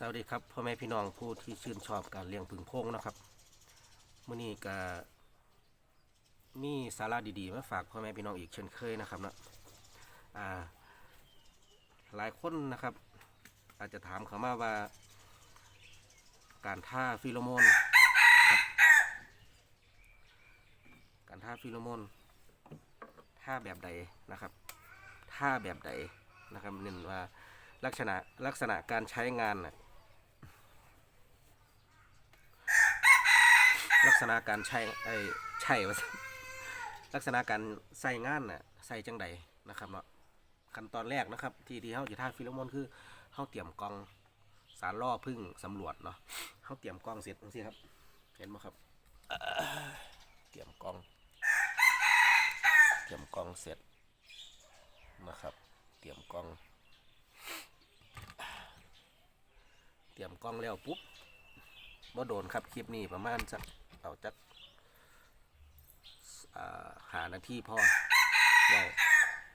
สวัสดีครับพ่อแม่พี่น้องผู้ที่ชื่นชอบการเลี้ยงผึ่งโพงนะครับมื้อนี้ก็มีสาระดีๆมาฝากพ่อแม่พี่น้องอีกเช่นเคยนะครับนะอ่าหลายคนนะครับ อาจจะถามเขามาว่า การท่าฟิโลโมนการท่าฟิโลโมนท่าแบบใดนะครับท่าแบบใดนะครับเน้นว่าลักษณะลักษณะการใช้งานน่ะ ลัก ษณะการใช้ไอ้ใช่ว่าลักษณะการใส่งานน่ะใส่จังใดนะครับเนาะขั้นตอนแรกนะครับ ที่ที่เฮาจะท่าฟิโลโมนคือเฮาเตรียมกล่องสารล่อพึ่งสำรวจเนาะเฮาเตรียมกล่องเสร็จจังซี่ครับ เห็นไหมครับเตรียมกล่อง เตรียมกล่องเสร็จนะครับ เตรียมกล่อง เตรียมกล้องแล้วปุ๊บบ่โดนครับคลิปนี้ประมาณสัก เอาจักอ่าหานาทีพ่อว้า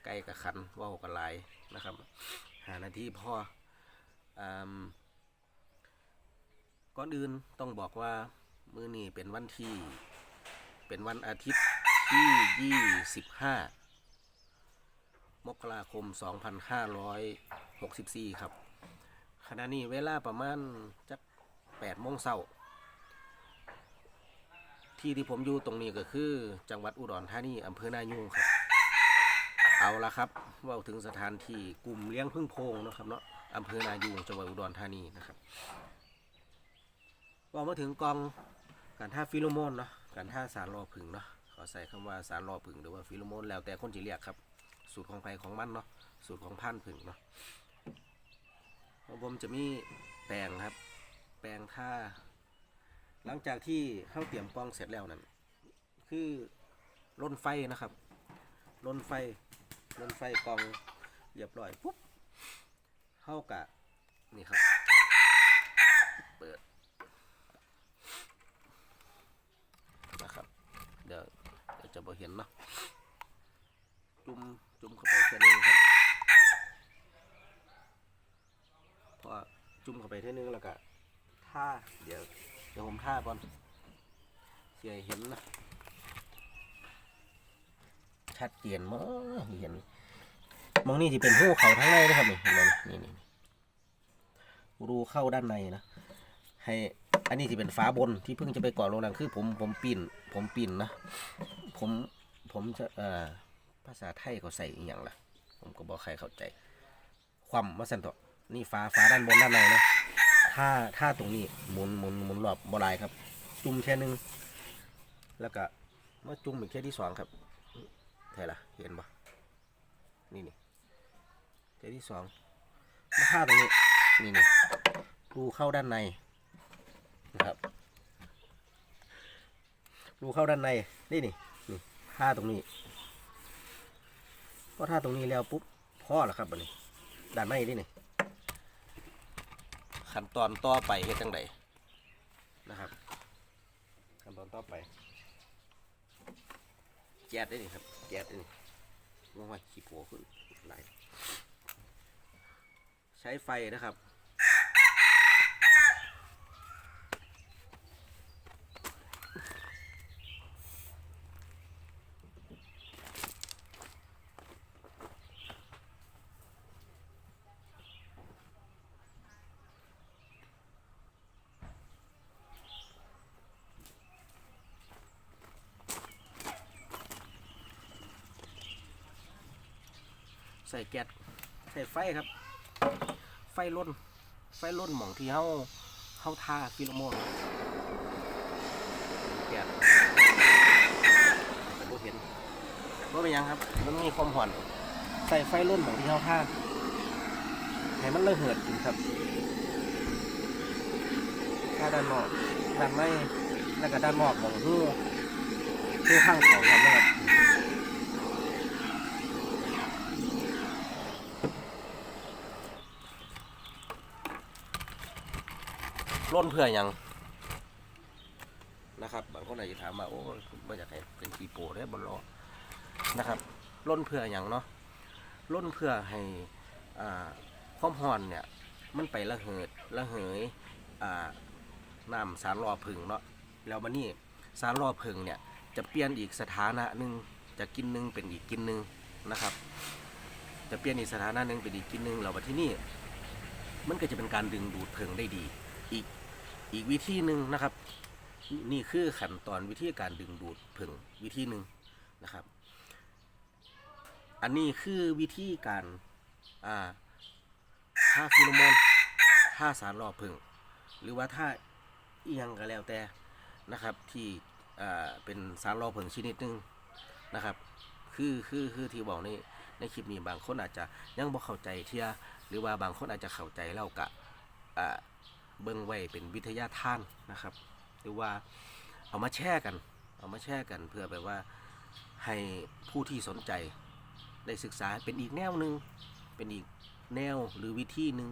ใกล้กับคันว้ากับลายนะครับ หานาทีพออก่อนอื่นต้องบอกว่ามื้อนี้เป็นวันที่ เป็นวันอาทิตย์ที่ 25 มกราคม 2564 ครับขณะนี้เวลาประมาณจักแปดโมงเช้า ที่ที่ผมอยู่ตรงนี้ก็คือ จังหวัดอุดรธานีอำเภอนายูงครับ เอาละครับว่าถึงสถานที่กลุ่มเลี้ยงพึ่งโพงนะครับเนาะอำเภอนายูงจังหวัดอุดรธานีนะครับว่ามาถึงกองการท่าฟิโลโมนเนาะการท่าสารรอผึ่งเนาะขอใส่คำว่าสารรอผึ่งหรือว่าฟิโลโมนแล้วแต่คนจะเรียกครับ สูตรของไผของมันเนาะสูตรของพันผึ่งเนาะของผมจะมีแปลงครับ แปลงท่า หลังจากที่เข้าเตรียมกองเสร็จแล้วนั่นคือลนไฟนะครับลนไฟลนไฟกองเรียบร้อยปุ๊บเข้ากะนี่ครับ เปิดนะครับ เดี๋ยวเดี๋ยวจะบ่เห็นเนาะจุ่มจุ่มเข้าไปแค่นึงครับพอจุ่มเข้าไปแค่นึงแล้วก็ท่าเดี๋ยว เดี๋ยวผมท่าก่อน เสียเห็นนะ ชัดเจนมากเห็นมองนี่ที่เป็นหูเขาทั้งในนะครับนี่เห็นไหมนี่นี่นี่รูเข้าด้านในนะ ให้ อันนี้ที่เป็นฝาบนที่เพิ่งจะไปก่อลงนังคือ ผมผมปีนผมปีนนะ ผมผมจะเอ่อภาษาไทยเขาใส่อย่างละผมก็บอกใครเข้าใจ ความมาสันตอนี่ฟ้าฟ้าด้านบนด้านในนะ ถ้าถ้าตรงนี้หมุนหมุนหมุนรอบบลายครับ จุ่มแค่หนึง แล้วก็มาจุ่มอีกแค่ที่สองครับใช่ละเห็นปะนี่นี่แค่ที่สองมาท่าตรงนี้นี่นี่รูเข้าด้านในนะครับรูเข้าด้านในนี่นี่นี่ท่าตรงนี้พอท่าตรงนี้แล้วปุ๊บพ่อแล้วครับบันนี้ด้านในนี่นี่ ขั้นตอนต่อไปเฮ็ดจังไดนะครับ ขั้นตอนต่อไปแก๊สได้นี่ครับแก๊สได้นี่ลงมาขี้โผขึ้นไหลายใช้ไฟนะครับ ส่แก๊สใส่ไฟครับ ไฟล้น ไฟล้นหม่องที่เฮาเฮาทาฟิโลโมนแก๊สแต่บ่เห็นว่าเป็นหยังครับ มันมีความหอน ใส่ไฟล้นหม่องที่เฮาทาให้มันระเหิดขึ้นครับถ้าด้านนอกด้านในแล้วก็ด้านนอกหม่องคือคือข้างของครับนะครับ ล้นเพื่อยังนะครับบางคนอาจจะถามว่าโอ้ไม่อยากให้เป็นกีโปได้บนล้อนะครับล้นเพื่อยังเนาะล้นเพื่อให้ความร้อนเนี่ยมันไประเหิดระเหยน้ำสารรอผึ่งเนาะแล้วมันนี่สารรอผึ่งเนี่ยจะเปลี่ยนอีกสถานะหนึ่งจากกินหนึ่งเป็นอีกกินหนึ่งนะครับ จะเปลี่ยนอีกสถานะหนึ่งเป็นอีกกินหนึ่งแล้วมาที่นี่มันก็จะเป็นการดึงดูดเพลิงได้ดีอีก อีกวิธีหนึ่งนะครับ นี่คือขั้นตอนวิธีการดึงดูดเพลิงวิธีหนึ่งนะครับ อันนี้คือวิธีการอ่าท่าฟิโลโมนท่าสารล่อเพลิงหรือว่าท่าเอียงก็แล้วแต่นะครับที่อ่าเป็นสารล่อเพลิงชนิดหนึ่งนะครับคือคือคือที่บอกในในคลิปนี้บางคนอาจจะยังบ่เข้าใจเทียหรือว่าบางคนอาจจะเข้าใจแล้วกะอ่า เบิ่งไว้เป็นวิทยาทานนะครับ หรือว่าเอามาแชร์กัน เอามาแชร์กันเพื่อแบบว่าให้ผู้ที่สนใจได้ศึกษาเป็นอีกแนวหนึ่งเป็นอีกแนวหรือวิธีหนึ่ง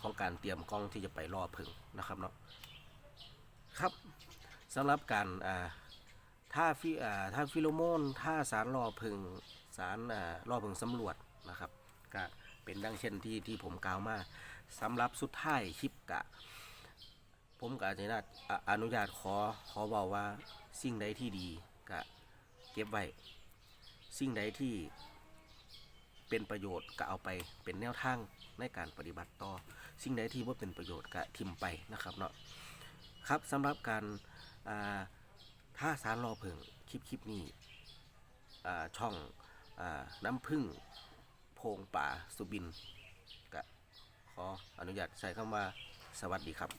ของการเตรียมกล้องที่จะไปล่อผึ่งนะครับเนาะครับสำหรับการอ่าถ้าฟิอ่าถ้าฟิโลโมนถ้าสารล่อผึ่งสารอ่าล่อผึ่งสำรวจนะครับ เป็นดังเช่นที่ที่ผมกล่าวมาสำหรับสุดท้ายคลิปกะ ผมกอนุญาตอะอนุญาตขอขอบอกว่าสิ่งใดที่ดีกะเก็บไว้สิ่งใดที่เป็นประโยชน์ก็เอาไปเป็นแนวทางในการปฏิบัติต่อ สิ่งใดที่ว่าเป็นประโยชน์ก็ทิมไปนะครับเนาะครับสำหรับการอ่าถ้าสารรอเพิงคลิปคลิปนี้ช่องอน้ำพึ่ง โพงป่าสุบินก็ขออนุญาตใช้คำว่าสวัสดีครับ